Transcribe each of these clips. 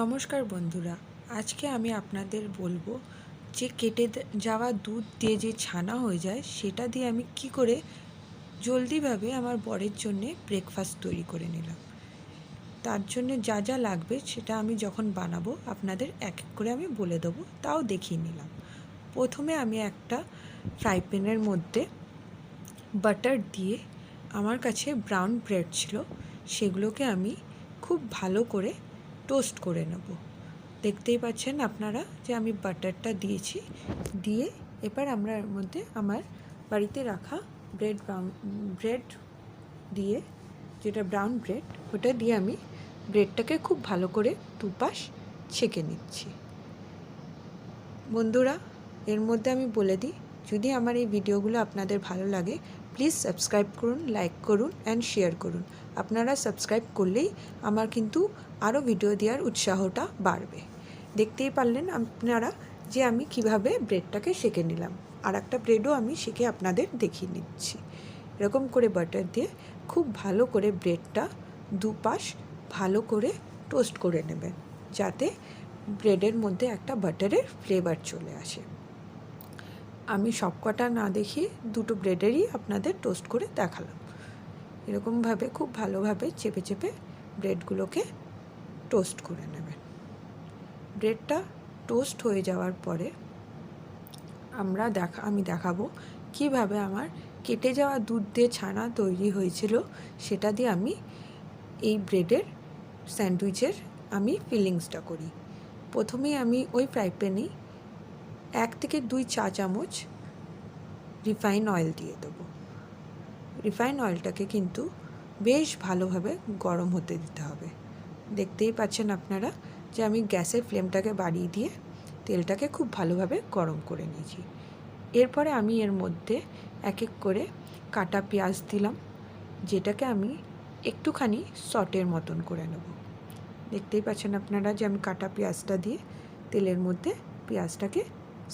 নমস্কার বন্ধুরা, আজকে আমি আপনাদের বলব যে কেটে যাওয়া দুধ দিয়ে যে ছানা হয়ে যায়, সেটা দিয়ে আমি কি করে জলদিভাবে আমার বরের জন্যে ব্রেকফাস্ট তৈরি করে নিলাম। তার জন্য যা যা লাগবে সেটা আমি যখন বানাবো, আপনাদের এক এক করে আমি বলে দেবো, তাও দেখিয়ে নিলাম। প্রথমে আমি একটা ফ্রাই প্যানের মধ্যে বাটার দিয়ে আমার কাছে ব্রাউন ব্রেড ছিল, সেগুলোকে আমি খুব ভালো করে টোস্ট করে নেব। দেখতেই পাচ্ছেন আপনারা যে আমি বাটারটা দিয়েছি। দিয়ে এবার আমরা এর মধ্যে আমার বাড়িতে রাখা ব্রেড ব্রাউন ব্রেড দিয়ে, যেটা ব্রাউন ব্রেড ওটা দিয়ে আমি ব্রেডটাকে খুব ভালো করে দুপাশ ছেঁকে নিচ্ছি। বন্ধুরা, এর মধ্যে আমি বলে দিই, যদি আমার এই ভিডিওগুলো আপনাদের ভালো লাগে প্লিজ সাবস্ক্রাইব করুন লাইক করুন অ্যান্ড শেয়ার করুন। আপনারা সাবস্ক্রাইব করলেই আমার কিন্তু আরও ভিডিও দেওয়ার উৎসাহটা বাড়বে। দেখতেই পারলেন আপনারা যে আমি কীভাবে ব্রেডটাকে সেঁকে নিলাম। আর একটা ব্রেডও আমি সেঁকে আপনাদের দেখিয়ে নিচ্ছি। এরকম করে বাটার দিয়ে খুব ভালো করে ব্রেডটা দুপাশ ভালো করে টোস্ট করে নেবেন, যাতে ব্রেডের মধ্যে একটা বাটারের ফ্লেভার চলে আসে। আমি সবকটা না দেখিয়ে দুটো ব্রেডেরই আপনাদের টোস্ট করে দেখালাম। এরকমভাবে খুব ভালোভাবে চেপে চেপে ব্রেডগুলোকে টোস্ট করে নেবেন ব্রেডটা টোস্ট হয়ে যাওয়ার পরে আমরা দেখা, আমি দেখাবো কীভাবে আমার কেটে যাওয়া দুধ দিয়ে ছানা তৈরি হয়েছিল। সেটা দিয়ে আমি এই ব্রেডের স্যান্ডউইচের আমি ফিলিংসটা করি। প্রথমেই আমি ওই ফ্রাই প্যানেই এক থেকে দুই চা চামচ রিফাইন অয়েল দিয়ে দেবো। রিফাইন অয়েলটাকে কিন্তু বেশ ভালোভাবে গরম হতে দিতে হবে। দেখতেই পাচ্ছেন আপনারা যে আমি গ্যাসের ফ্লেমটাকে বাড়িয়ে দিয়ে তেলটাকে খুব ভালোভাবে গরম করে নিয়েছি। এরপরে আমি এর মধ্যে এক এক করে কাটা পেঁয়াজ দিলাম, যেটাকে আমি একটুখানি সটের মতন করে নেব। দেখতেই পাচ্ছেন আপনারা যে আমি কাটা পেঁয়াজটা দিয়ে তেলের মধ্যে পেঁয়াজটাকে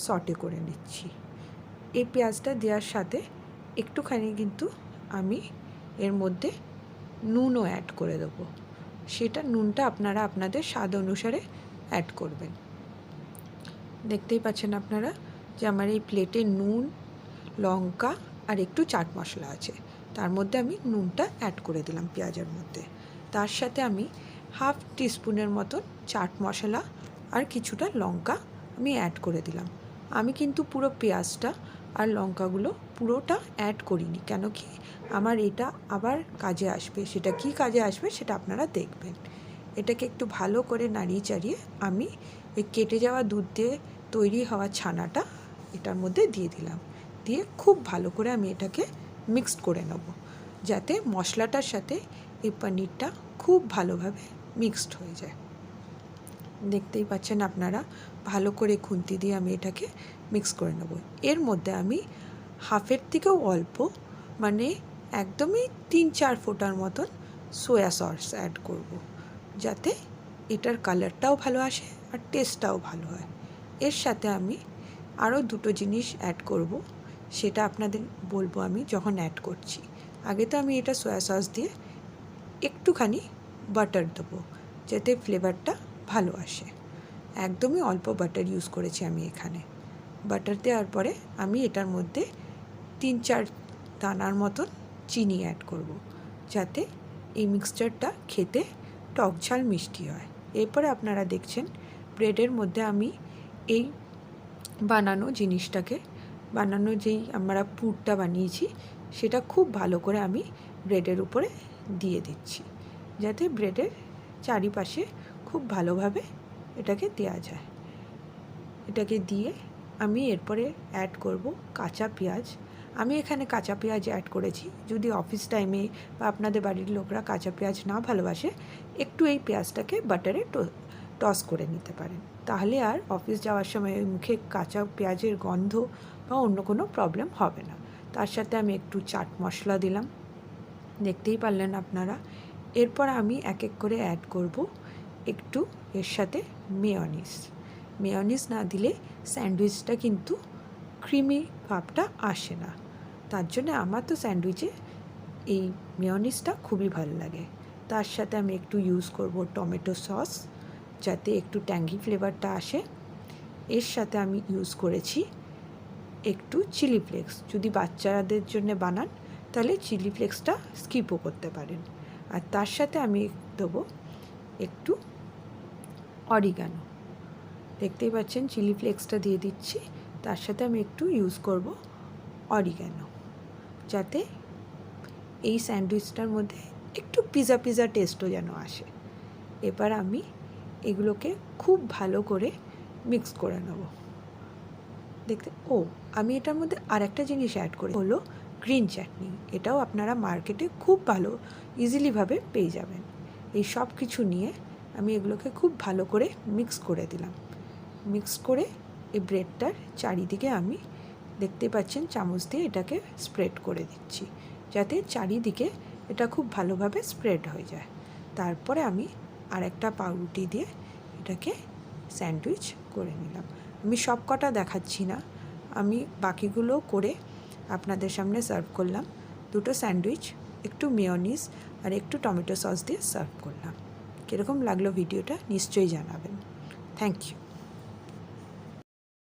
সটে করে নিচ্ছি। এই পেঁয়াজটা দেওয়ার সাথে একটুখানি কিন্তু আমি এর মধ্যে নুনও অ্যাড করে দেবো। সেটা নুনটা আপনারা আপনাদের স্বাদ অনুসারে অ্যাড করবেন। দেখতেই পাচ্ছেন আপনারা যে আমার এই প্লেটে নুন, লঙ্কা আর একটু চাট মশলা আছে। তার মধ্যে আমি নুনটা অ্যাড করে দিলাম পেঁয়াজের মধ্যে। তার সাথে আমি হাফ টিস্পুনের মতন চাট মশলা আর কিছুটা লঙ্কা আমি অ্যাড করে দিলাম। আমি কিন্তু পুরো পেঁয়াজটা আর লঙ্কাগুলো পুরোটা অ্যাড করিনি। কেন কি? আমার এটা আবার কাজে আসবে। সেটা কি কাজে আসবে সেটা আপনারা দেখবেন। এটাকে একটু ভালো করে নাড়িয়ে চাড়িয়ে আমি এই কেটে যাওয়া দুধ দিয়ে তৈরি হওয়া ছানাটা এটার মধ্যে দিয়ে দিলাম। দিয়ে খুব ভালো করে আমি এটাকে মিক্সড করে নেব। যাতে মশলাটার সাথে এই পনিরটা খুব ভালোভাবে মিক্সড হয়ে যায়। দেখতেই পাচ্ছেন আপনারা, ভালো করে খুন্তি দিয়ে আমি এটাকে মিক্স করে নেব। এর মধ্যে আমি হাফের থেকেও অল্প মানে একদমই তিন চার ফোঁটার মতন সোয়া সস অ্যাড করব। যাতে এটার কালারটাও ভালো আসে আর টেস্টটাও ভালো হয়। এর সাথে আমি আরও দুটো জিনিস অ্যাড করব, সেটা আপনাদের বলব আমি যখন অ্যাড করছি। আগে তো আমি এটা সোয়া সস দিয়ে একটুখানি বাটার দেবো, যাতে ফ্লেভারটা ভালো আসে। একদমই অল্প বাটার ইউজ করেছি আমি এখানে। বাটার দেওয়ার পরে আমি এটার মধ্যে তিন চার দানার মতন চিনি অ্যাড করব, যাতে এই মিক্সচারটা খেতে টক ঝাল মিষ্টি হয়। এরপরে আপনারা দেখছেন ব্রেডের মধ্যে আমি এই বানানো জিনিসটাকে, বানানো যেই আমরা পুরটা বানিয়েছি, সেটা খুব ভালো করে আমি ব্রেডের উপরে দিয়ে দিচ্ছি, যাতে ব্রেডের চারিপাশে খুব ভালোভাবে এটাকে দেওয়া যায়। এটাকে দিয়ে আমি এরপরে অ্যাড করব কাঁচা পেঁয়াজ। আমি এখানে কাঁচা পেঁয়াজ অ্যাড করেছি। যদি অফিস টাইমে বা আপনাদের বাড়ির লোকরা কাঁচা পেঁয়াজ না ভালোবাসে, একটু এই পেঁয়াজটাকে বাটারে টস করে নিতে পারেন। তাহলে আর অফিস যাওয়ার সময় মুখে কাঁচা পেঁয়াজের গন্ধ বা অন্য কোনো প্রবলেম হবে না। তার সাথে আমি একটু চাট মশলা দিলাম। দেখতেই পারলেন আপনারা। এরপর আমি এক এক করে অ্যাড করব। একটু এর সাথে মেয়নিস মেয়নিস না দিলে স্যান্ডউইচটা কিন্তু ক্রিমি ভাবটা আসে না। তার জন্য আমার তো স্যান্ডউইচে এই মেয়নিসটা খুবই ভালো লাগে। তার সাথে আমি একটু ইউজ করব টমেটো সস যাতে একটু ট্যাঙ্গি ফ্লেভারটা আসে। এর সাথে আমি ইউজ করেছি একটু চিলি ফ্লেক্স। যদি বাচ্চাদের জন্য বানান, তাহলে চিলি ফ্লেক্সটা স্কিপও করতে পারেন। আর তার সাথে আমি দেবো একটু অরিগানো। দেখতেই পাচ্ছেন চিলি ফ্লেক্সটা দিয়ে দিচ্ছি। তার সাথে আমি একটু ইউজ করব অরিগানো যাতে এই স্যান্ডউইচটার মধ্যে একটু পিজা পিজা টেস্টও যেন আসে। এবার আমি এগুলোকে খুব ভালো করে মিক্স করে নেব। দেখতে, ও, আমি এটার মধ্যে আর একটা জিনিস অ্যাড করি, হলো গ্রিন চাটনি এটাও আপনারা মার্কেটে খুব ভালো ইজিলিভাবে পেয়ে যাবেন। এই সব কিছু নিয়ে আমি এগুলোকে খুব ভালো করে মিক্স করে দিলাম। মিক্স করে এই ব্রেডটার চারিদিকে আমি দেখতে পাচ্ছেন চামচ দিয়ে এটাকে স্প্রেড করে দিচ্ছি, যাতে চারিদিকে এটা খুব ভালোভাবে স্প্রেড হয়ে যায়। তারপরে আমি আরেকটা পাউরুটি দিয়ে এটাকে স্যান্ডউইচ করে নিলাম। আমি সব কটা দেখাচ্ছি না, আমি বাকিগুলো করে আপনাদের সামনে সার্ভ করলাম। দুটো স্যান্ডউইচ, একটু মেয়নিজ আর একটু টমেটো সস দিয়ে সার্ভ করলাম। কীরকম লাগল ভিডিওটা নিশ্চয়ই জানাবেন। Thank you